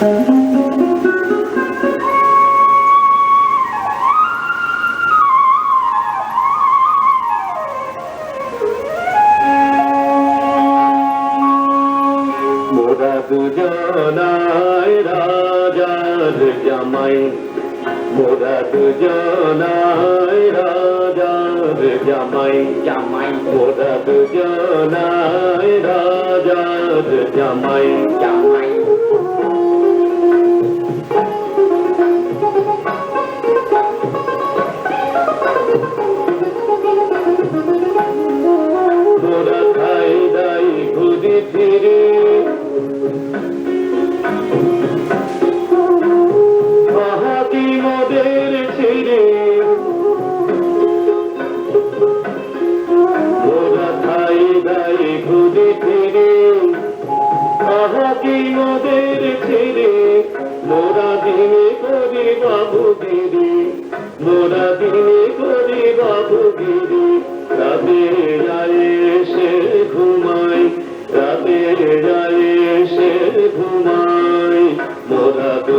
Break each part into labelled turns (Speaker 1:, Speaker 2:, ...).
Speaker 1: Thank you.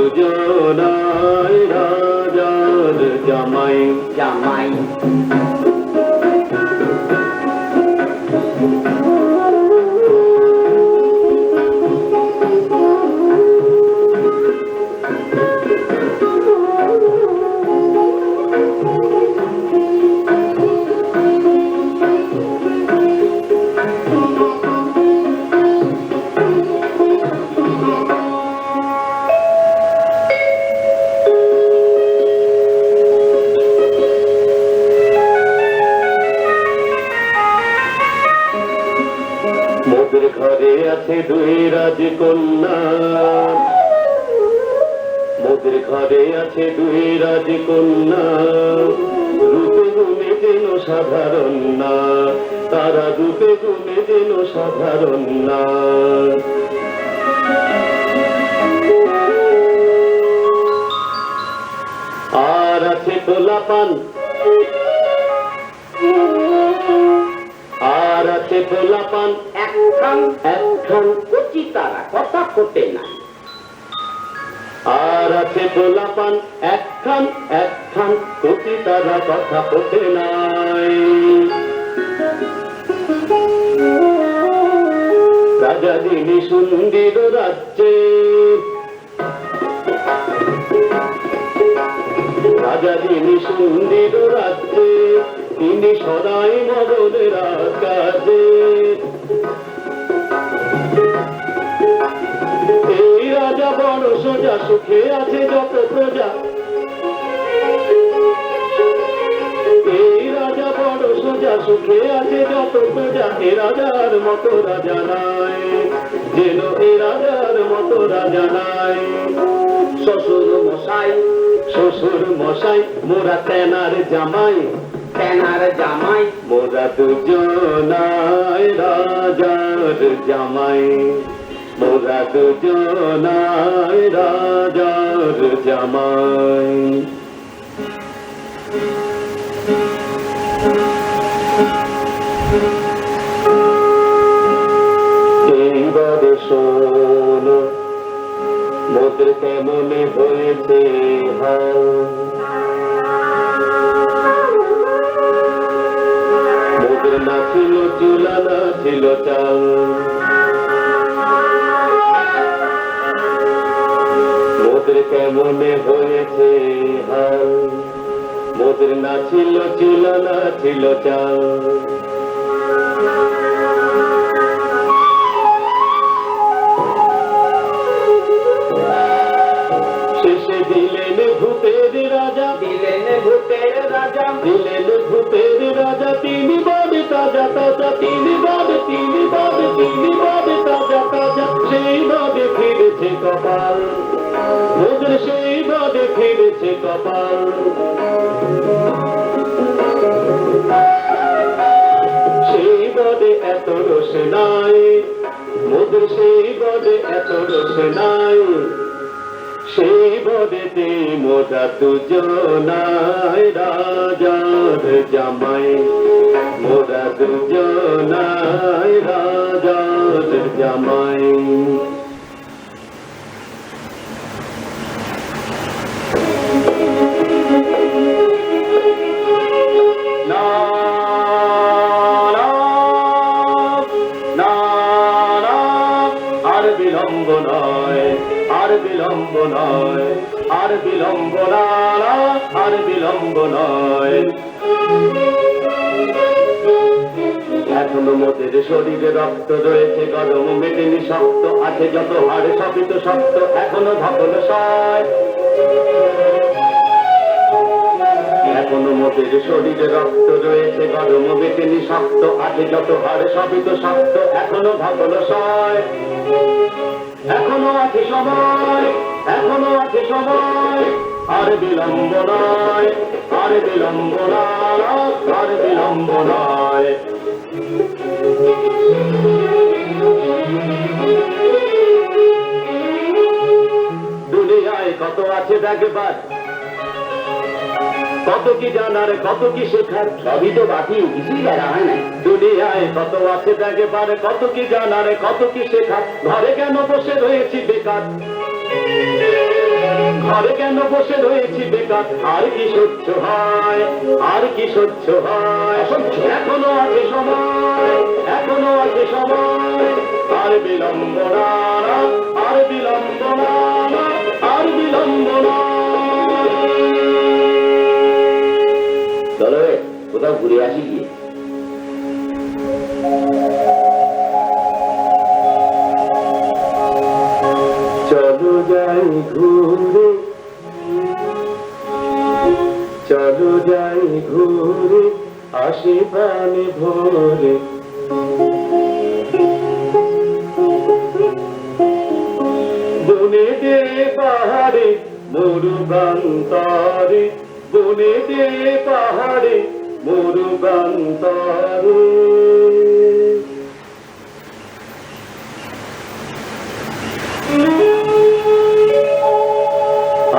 Speaker 1: মোরা দুজনাই রাজার জামাই।
Speaker 2: জামাই।
Speaker 1: ঘরে আছে দুই রাজকন্যা। মোদের ঘরে আছে দুই রাজকন্যা। রূপে গুণে যেন সাধারণ না তারা রূপে গুণে যেন সাধারণ। না আর আছে তোলাপান। আর আছে তোলাপান
Speaker 2: একখান
Speaker 1: একখান
Speaker 2: কচি তারা, কথা ফোটে না।
Speaker 1: আর আছে গোলাপান একখান একখান তারা, কথা পথে নাই রাজা দিনী রাজ্যে, রাজা দিনী সুন্দর রাজ্যে তিনি সদাই মরণের কাজে এই রাজা বড় সোজা, সুখে আছে যত প্রজা। সুখে আছে যত প্রজা। এ রাজার মতো রাজা নাই, যেন এ রাজার মতো রাজা নাই।
Speaker 2: শ্বশুর মশাই
Speaker 1: শ্বশুর মশাই, মোরা তেনার জামাই।
Speaker 2: তেনার জামাই।
Speaker 1: মোরা দুজনায় রাজার জামাই। মোরা দুজনায় রাজার জামাই। এইবারে শোনো মোদের হয়েছে চাল শেষে দিলেন ভূতের রাজা।
Speaker 2: দিলেন ভূতের রাজা।
Speaker 1: দিলেন ভূতের রাজা। তিনি বাবে তাজা তাজা। তিনি বাবে তিনি বাবে তিনি বাবে তাজা তাজা। সেই ভাবে ফিরেছে কপাল। সেই ভাবে ফিরেছে কপাল। এত রস নাই। মধুর সেই বদে এত রস নাই। সেই বদেতে মোরা দুজনায় রাজার জামাই। মোরা দুজনায় রাজার জামাই। বিলম্ব নয়। আর বিলম্ব না আর বিলম্ব নয়। এখনও মোদের শরীরে রক্ত রয়েছে, গরম মেটেনি, শক্ত আছে, যত হাড়ে তো শক্ত, এখনও ধকল সয়। এখনও মোদের শরীরে রক্ত রয়েছে, গরম মেটেনি, শক্ত আছে, যত হাড়ে তো শক্ত, এখনও ধকল সয়। এখনও আছে সবাই এখনও আছে সময়। আর বিলম্ব নয়, আর বিলম্ব নয়, আর বিলম্ব নয়। দুনিয়ায় কত আছে দেখবার? কত কি জানার, কত কি শেখার,
Speaker 2: সবই তো বাকি, কিছুই বেড়া হয় না
Speaker 1: দুনিয়ায় কত আছে দেখবার, কত কি জানার, কত কি শেখার, ঘরে কেন বসে রয়েছি বেকার? ঘরে কেন বসে রয়েছি বেকার? আর কি সহ্য হয়, আর কি সহ্য হয়?
Speaker 2: অসহ্য।
Speaker 1: এখনও আছে সময়, এখনও আছে সময়। আর বিলম্ব আর বিলম্ব আর বিলম্ব
Speaker 2: কোথাও ঘুরে আসি গিয়ে
Speaker 1: চলো যাই ঘুরে। চলো যাই ঘুরে আসি প্রাণে ভোরে পাহাড়ে বনে দে পাহাড়ে মরুগান্তরে।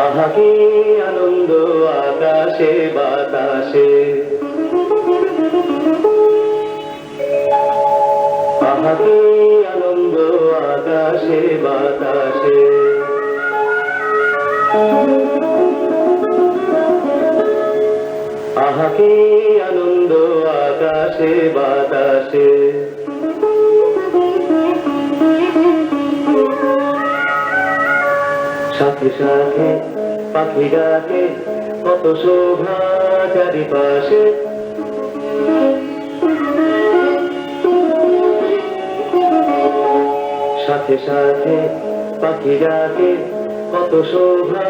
Speaker 1: আহা কি আনন্দ আকাশে বাতাসে। আহা কি আনন্দ আকাশে বাতাসে। আহা কি আনন্দ আকাশে, বাতাসে। সাথে সাথে পাখি ডাকে কত শোভা চারিপাশে। সাথে সাথে পাখি ডাকে কত শোভা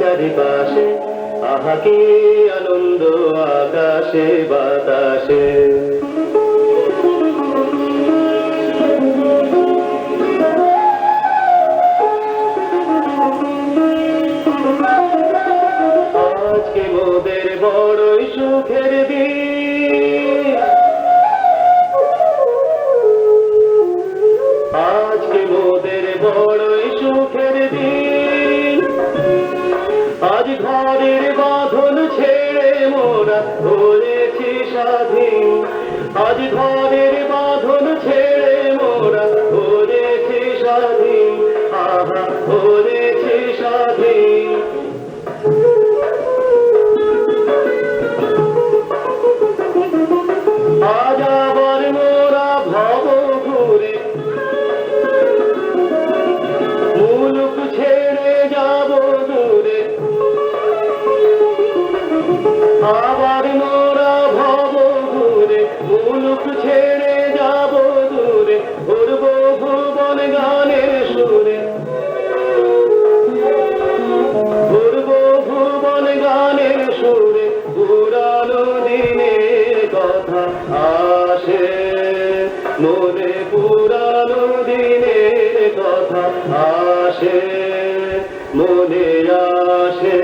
Speaker 1: চারিপাশে। আহা কি আনন্দ আকাশে বাতাসে। আজকে মোদের বড়ই সুখের দিন। আসে। মনে পুরানো দিনের কথা আসে, মনে আসে।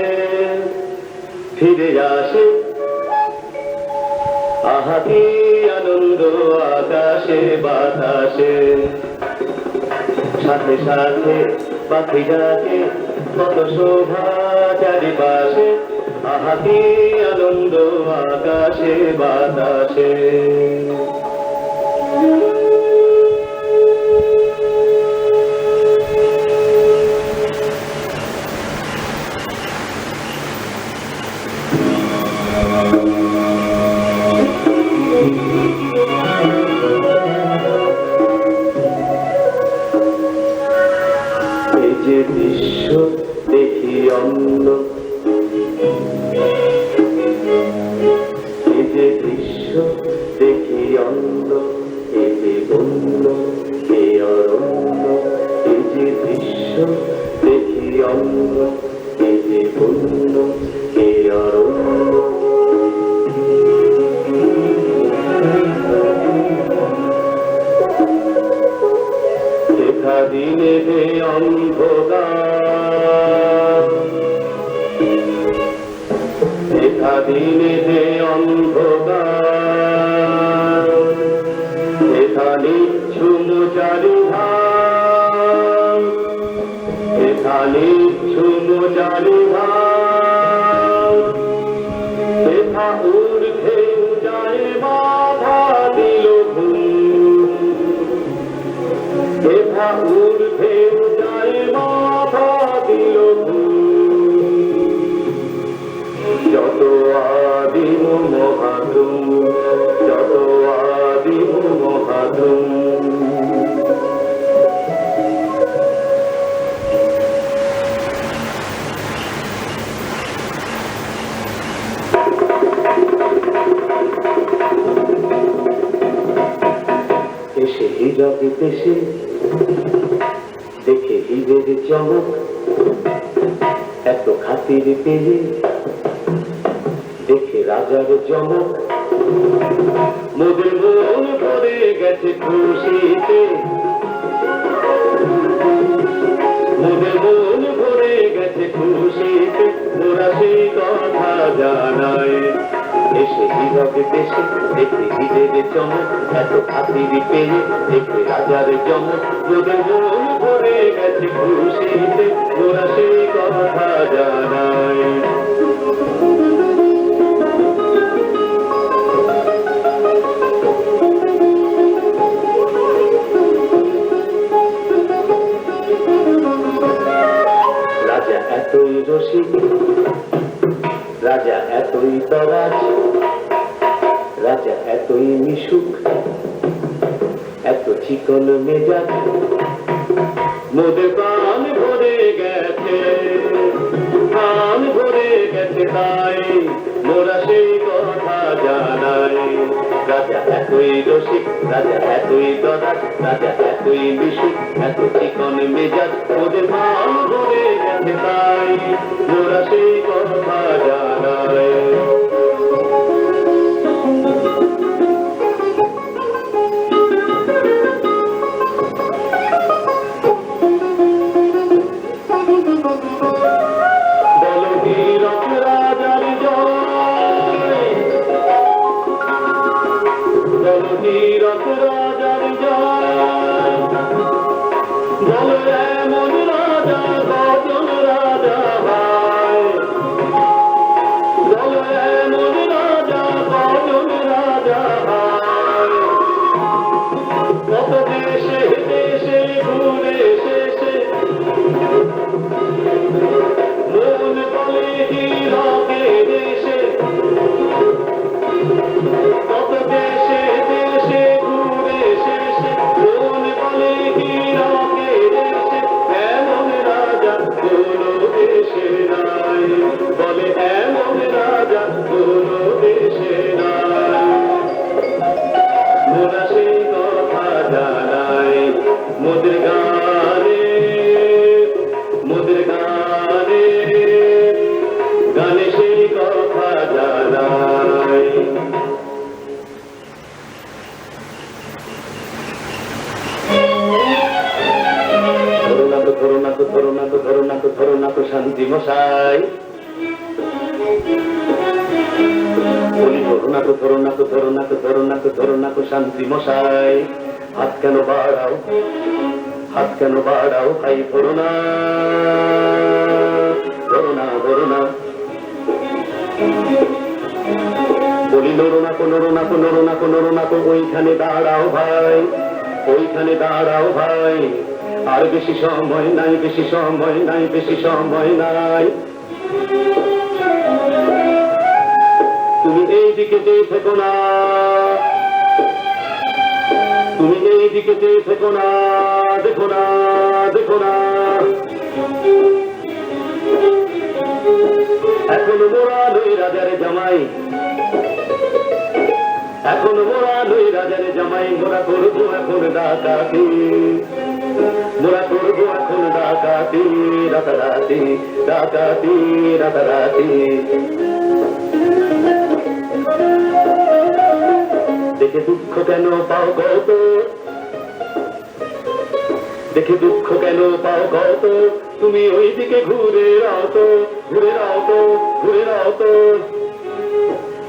Speaker 1: ফিরে আসে আহা কি আনন্দ আকাশে, বাতাসে। সাথে সাথে পাখি ডাকে কত শোভা চারিপাশে। আহাতি আনন্দ আকাশে বাতাসে। বিশ্ব দেখি অন্য Senhor. এখানে ঝুমু চারি ধাম এখানে ঝুমু চারি ধাম এথা ঊর্ধ্বে যায় মাথা দিল ঘুম এথা হিরবে দেশে দেখে হীরের চমক এত খাতির পেয়ে দেখে রাজার চমক। মোদের মন ভরে গেছে খুশিতে। মোদের মন ভরে গেছে খুশিতে। মোরা সেই কথা জানায়। এসে হিরবে দেশে দেখে হীরের চমক এত খাতিরি পেয়ে দেখে রাজার চমক মন ভরে গেছে খুশিতে, ওরা সেই কথা জানায় চিকন মেজাজ। মোদের প্রাণ ভরে গেছে, প্রাণ ভরে গেছে তাই মোরা সেই কথা জানাই। রাজা এতই রসিক, রাজা এতই দরাজ রাজা এতই মিশুক এত চিকন মেজাজ মোদের প্রাণ ভরে গেছে তাই মোরা সেই কথা জানাই। মোদের গানে মোদের গানে গানে সেই কথা জানাই ধরো না তো ধরো না তো ধরো না তো ধরো না তো শান্তি মশাই বলি ধরো না তো ধরো না তো ধরো না তো ধরো না তো ধরো না তো শান্তি মশাই কেন বাড়াও ভাই ধরো না ধরো না ধরো না বলি নড়ো না কো নড়ো না কো নড়ো কো কো, ওইখানে দাঁড়াও ভাই, ওইখানে দাঁড়াও ভাই। আর বেশি সময় নাই, বেশি সময় নাই, বেশি সময় নাই। তুমি এই দিকে চেয়ে থেকো না। তুমি এই দিকে চেয়ে থেকো না। দেখো না দেখো না। এখন মোরা লই রাজার জামাই। এখন মোরা লই রাজার জামাই, মোরা করব এখন ডাকাতি। মোরা করব এখন ডাকাতি, রাতারাতি ডাকাতি, রাতারাতি। দেখে দুঃখ কেন পাও কত? দেখে দুঃখ কেন পাও কত তুমি ওইদিকে ঘুরে রাও ঘুরে রাও ঘুরে রাও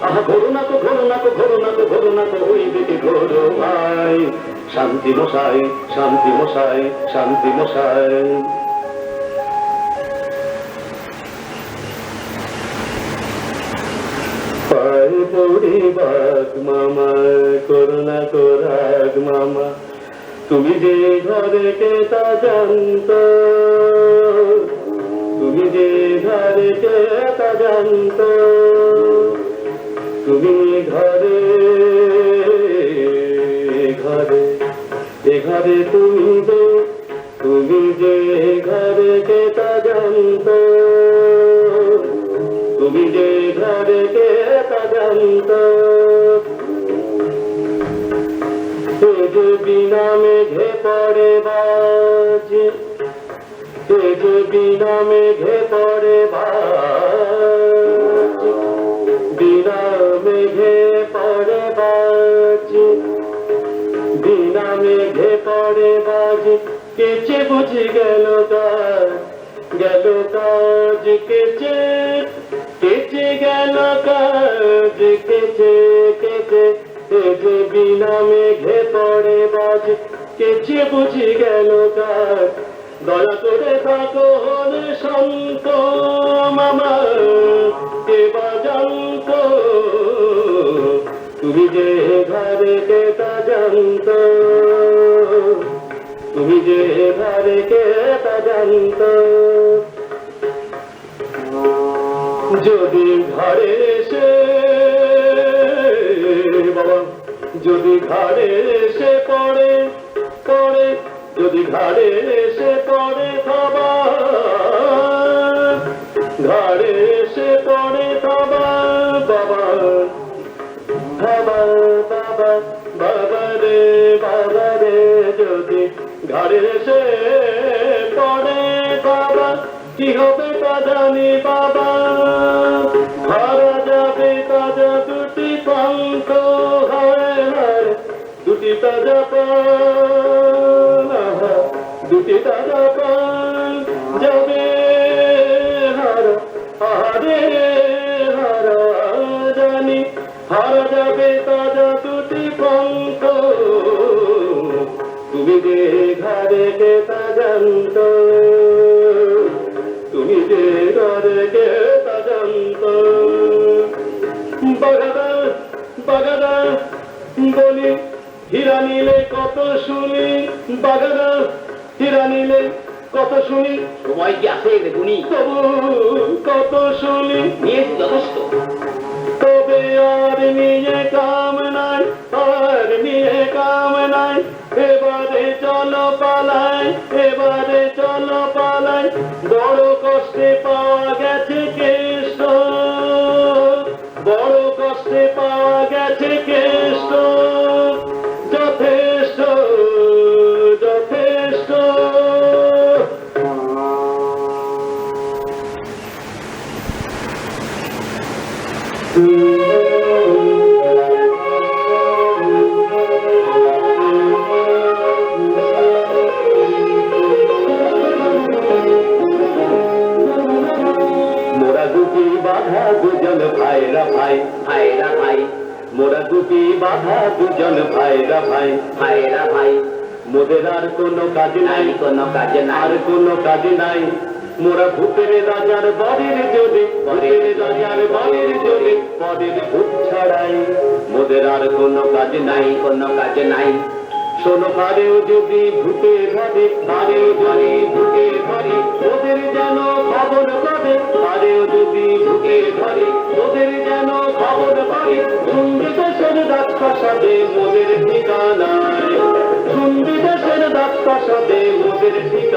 Speaker 1: আহা, ঘোরো না তো, ঘোরো না তো, ঘোরো না তো, ঘোরো না তো ওই দিকে ঘোরো ভাই। শান্তি মশাই শান্তি মশাই শান্তি মশাই। পড়ি মামা মামা। তুমি যে ঘরে কে তা জানত? তুমি যে ঘরে কে তা জানত? তুমি ঘরে ঘরে, এ ঘরে তুমি যে তুমি যে ঘরে কে তা জানত? তুমি যে ঘরে কে তা জানত? সে যে বিনা মেঘে পড়ে বাজ, সে যে বিনা মেঘে পড়ে বাজ, বিনা মেঘে পড়ে বাজ, বিনা মেঘে পড়ে বাজ। কেচে বুঝি গেল কাজ গেল কাজ কেচে কেচে গেল কাজ কেচে কেচে কেচে বিনা মেঘে পড়ে বাজ, কেচে বুঝি গেল কাজ। দয়া করে থাকো হলে শান্ত মামা, কে বাজান্ত তুমি যে ঘরে কে তা জানত? তুমি যে ঘরে কে তা জানত? যদি ঘরে এসে যদি ঘরে এসে পড়ে পড়ে। যদি ঘরে এসে পড়ে খাবার ঘরে এসে পড়ে খাবার বাবা বাবা বাবা বাবা রে বাবা রে যদি ঘরে এসে পড়ে, বাবা, কি হবে জানি, বাবা। ঘরে তা জানত তুমি যে ঘরে তা জানত বাগাদা বাগাদা বলি হীরা নিলে কত শুনি? বাগাদা হীরা নিলে কত শুনি?
Speaker 2: সময় কি আছে দেখুনি
Speaker 1: তবু কত শুনি?
Speaker 2: নিয়েছি যথেষ্ট।
Speaker 1: তবে আর নিয়ে কাম কষ্টে পাওয়া গেছে কেষ্ট বড় কষ্টে পাওয়া গেছে কেষ্ট যথেষ্ট যথেষ্ট। মোরা দুজন ভাইরা ভাই।
Speaker 2: ভাইরা ভাই।
Speaker 1: মোদের আর কোনো কাজ নাই।
Speaker 2: কোনো কাজে নাই।
Speaker 1: আর কোনো কাজ নাই। মোরা ভূতের রাজার বাড়ির যদি ভূতের রাজার বাড়ির যদি পদের ভূত ছাড়াই। মোদের আর কোনো কাজ নাই।
Speaker 2: কোনো কাজে নাই।
Speaker 1: শোনো যদি ভূতে ধরে পারেও যদি ভূতে Felipe